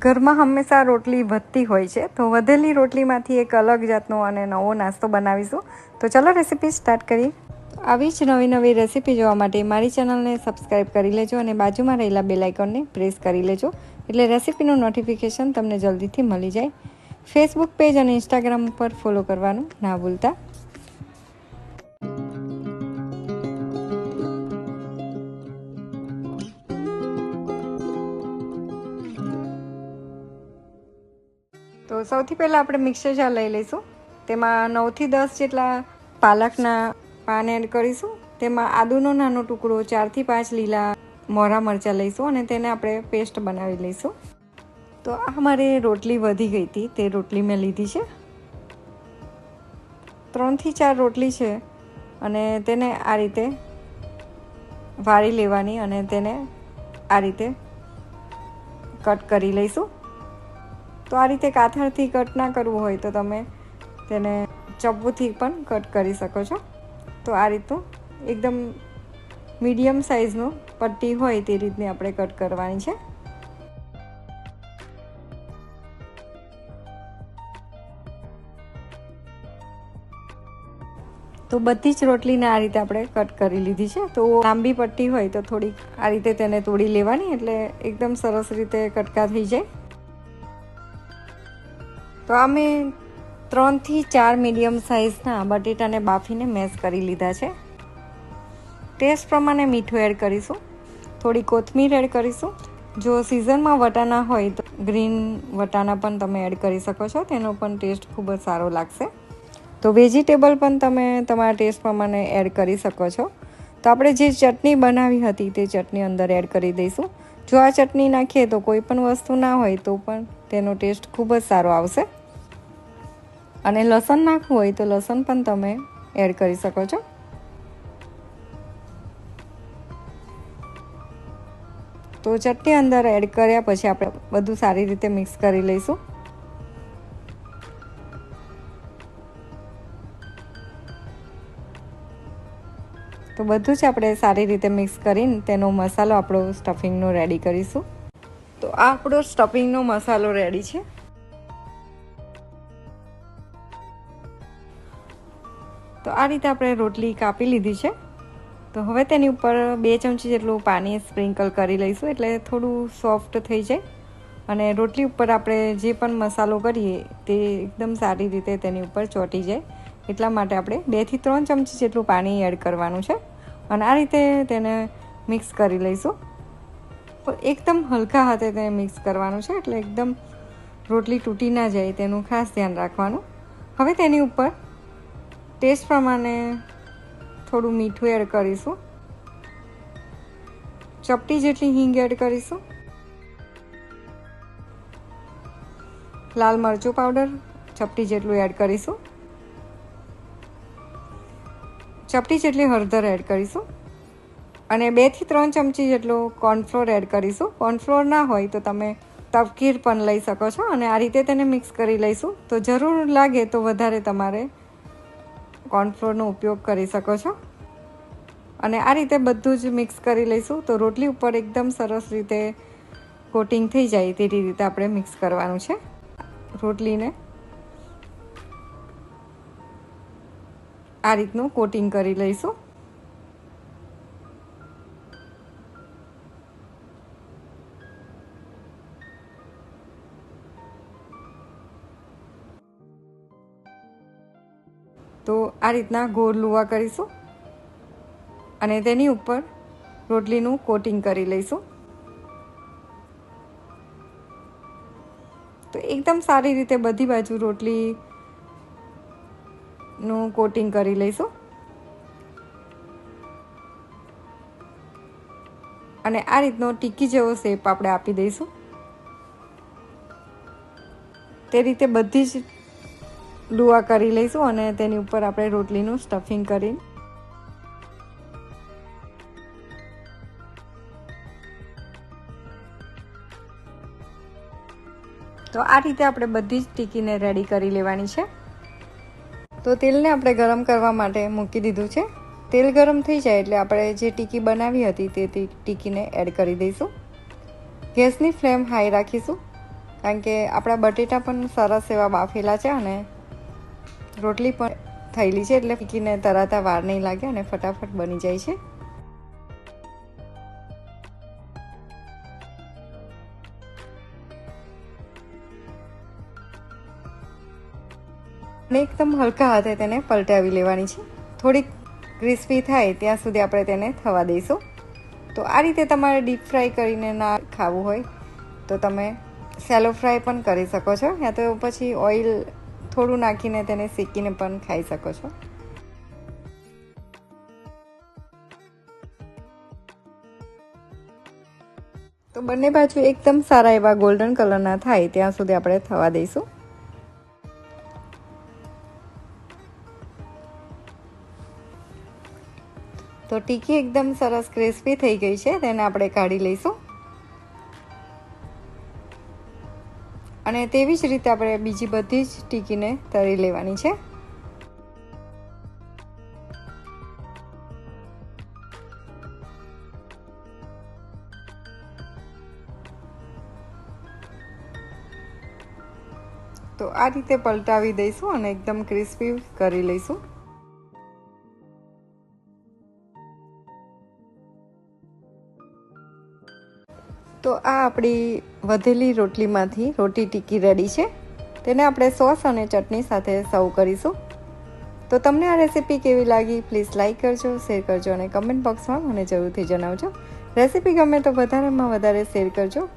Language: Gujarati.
ઘરમાં હંમેશા રોટલી વધતી હોય છે. તો વધેલી રોટલીમાંથી એક અલગ જાતનો અને નવો નાસ્તો બનાવીશું. તો ચલો રેસીપી સ્ટાર્ટ કરીએ. આવી જ નવી નવી રેસીપી જોવા માટે મારી ચેનલને સબસ્ક્રાઈબ કરી લેજો અને બાજુમાં રહેલા બેલ આઇકોનને પ્રેસ કરી લેજો. એટલે રેસીપીનું નોટિફિકેશન તમને જલ્દીથી મળી જાય. ફેસબુક પેજ અને ઇન્સ્ટાગ્રામ ઉપર ફોલો કરવાનું ના ભૂલતા. સૌથી પહેલાં આપણે મિક્સર જાર લઈ લઈશું. તેમાં નવથી દસ જેટલા પાલકના પાન એડ કરીશું. તેમાં આદુનો નાનો ટુકડો ચારથી પાંચ લીલા મોરા મરચાં લઈશું અને તેને આપણે પેસ્ટ બનાવી લઈશું. તો આ મારે રોટલી વધી ગઈ હતી, તે રોટલી મેં લીધી છે. ત્રણથી ચાર રોટલી છે અને તેને આ રીતે વાળી લેવાની અને તેને આ રીતે કટ કરી લઈશું. તો આ રીતે કાથરથી કટ ના કરવું હોય તો તમે તેને ચપ્પુથી પણ કટ કરી શકો છો. તો આ રીતનું એકદમ મીડિયમ સાઇઝનું પટ્ટી હોય તે રીતની આપણે કટ કરવાની છે. તો બધી જ રોટલીને આ રીતે આપણે કટ કરી લીધી છે. તો લાંબી પટ્ટી હોય તો થોડીક આ રીતે તેને તોડી લેવાની એટલે એકદમ સરસ રીતે કટકા થઈ જાય. તો અમે ત્રણથી ચાર મીડિયમ સાઇઝના બટેટાને બાફીને મેશ કરી લીધા છે. ટેસ્ટ પ્રમાણે મીઠું એડ કરીશું. થોડી કોથમીર એડ કરીશું. જો સિઝનમાં વટાણા હોય તો ગ્રીન વટાણા પણ તમે એડ કરી શકો છો. તેનો પણ ટેસ્ટ ખૂબ જ સારો લાગશે. તો વેજીટેબલ પણ તમે તમારા ટેસ્ટ પ્રમાણે એડ કરી શકો છો. તો આપણે જે ચટણી બનાવી હતી તે ચટણી અંદર એડ કરી દઈશું. જો આ ચટણી નાખીએ તો કોઈ પણ વસ્તુ ના હોય તો પણ તેનો ટેસ્ટ ખૂબ જ સારો આવશે. અને લસણ નાખવું હોય તો લસણ પણ તમે એડ કરી શકો છો. તો ચટણી અંદર એડ કર્યા પછી આપણે બધું સારી રીતે મિક્સ કરી લઈશું. તો બધું જ આપણે સારી રીતે મિક્સ કરીને તેનો મસાલો આપણો સ્ટફિંગનો રેડી કરીશું. તો આ આપણો સ્ટફિંગનો મસાલો રેડી છે. તો આ રીતે આપણે રોટલી કાપી લીધી છે. તો હવે તેની ઉપર બે ચમચી જેટલું પાણી સ્પ્રિંકલ કરી લઈશું એટલે થોડું સોફ્ટ થઈ જાય. અને રોટલી ઉપર આપણે જે પણ મસાલો કરીએ તે એકદમ સારી રીતે તેની ઉપર ચોંટી જાય. એટલા માટે આપણે બેથી ત્રણ ચમચી જેટલું પાણી એડ કરવાનું છે. અને આ રીતે તેને મિક્સ કરી લઈશું. એકદમ હલકા હાથે તેને મિક્સ કરવાનું છે, એટલે એકદમ રોટલી તૂટી ના જાય તેનું ખાસ ધ્યાન રાખવાનું. હવે તેની ઉપર ટેસ્ટ પ્રમાણે થોડું મીઠું એડ કરીશું. ચપટી જેટલી હિંગ એડ કરીશું. લાલ મરચું પાવડર ચપટી જેટલું એડ કરીશું. ચપટી જેટલી હળદર એડ કરીશું. અને બેથી ત્રણ ચમચી જેટલું કોર્નફ્લોર એડ કરીશું. કોર્નફ્લોર ના હોય તો તમે તપકીર પણ લઈ શકો છો અને આ રીતે તેને મિક્સ કરી લઈશું. તો જરૂર લાગે તો વધારે તમારે કોર્નફ્લોરનો ઉપયોગ કરી શકો છો. અને આ રીતે બધું જ મિક્સ કરી લઈશું. તો રોટલી ઉપર એકદમ સરસ રીતે કોટિંગ થઈ જાય તેવી રીતે આપણે મિક્સ કરવાનું છે રોટલીને. આ રીતનું કોટિંગ કરી લઈશું. તો આ રીતના ગોળ લુવા કરીશું અને તેની ઉપર રોટલીનું કોટિંગ કરી લઈશું. તો એકદમ સારી રીતે બધી બાજુ રોટલી નું કોટિંગ કરી લઈશું. અને આ રીતનો ટીકી જેવો શેપ આપણે આપી દઈશું. તે રીતે બધી જ લુઆ કરી લઈશું અને તેની ઉપર આપણે રોટલીનું સ્ટફિંગ કરી તો આ રીતે આપણે બધી જ ટીકીને રેડી કરી લેવાની છે. તો તેલને આપણે ગરમ કરવા માટે મૂકી દીધું છે. તેલ ગરમ થઈ જાય એટલે આપણે જે ટીકી બનાવી હતી તે ટીકીને એડ કરી દઈશું. ગેસની ફ્લેમ હાઈ રાખીશું, કારણ કે આપણા બટેટા પણ સરસ એવા બાફેલા છે અને રોટલી પણ થયેલી છે એટલે ફીકીને તરાતા વાર નહીં લાગે અને ફટાફટ બની જાય છે. અને એકદમ હલકા હાથે તેને પલટાવી લેવાની છે. થોડીક ક્રિસ્પી થાય ત્યાં સુધી આપણે તેને થવા દઈશું. તો આ રીતે તમારે ડીપ ફ્રાય કરીને ના ખાવું હોય તો તમે સેલો ફ્રાય પણ કરી શકો છો. યા તો પછી ઓઇલ થોડું નાખીને તેને શેકીને પણ ખાઈ શકો છો. તો બંને બાજુ એકદમ સારા એવા ગોલ્ડન કલરના થાય ત્યાં સુધી આપણે થવા દઈશું. તો ટીકી એકદમ સરસ ક્રિસ્પી થઈ ગઈ છે, તેને આપણે કાઢી લઈશું. અને તેવી જ રીતે આપણે બીજી બધી જ ટીકીને તળી લેવાની છે. તો આ રીતે પલટાવી દઈશું અને એકદમ ક્રિસ્પી કરી લઈશું. તો આ આપણી વધેલી રોટલીમાંથી રોટી ટીકી રેડી છે. તેને આપણે સોસ અને ચટણી સાથે સર્વ કરીશું. તો તમને આ રેસીપી કેવી લાગી પ્લીઝ લાઇક કરજો, શેર કરજો અને કમેન્ટ બોક્સમાં મને જરૂરથી જણાવજો. રેસીપી ગમે તો વધારેમાં વધારે શેર કરજો.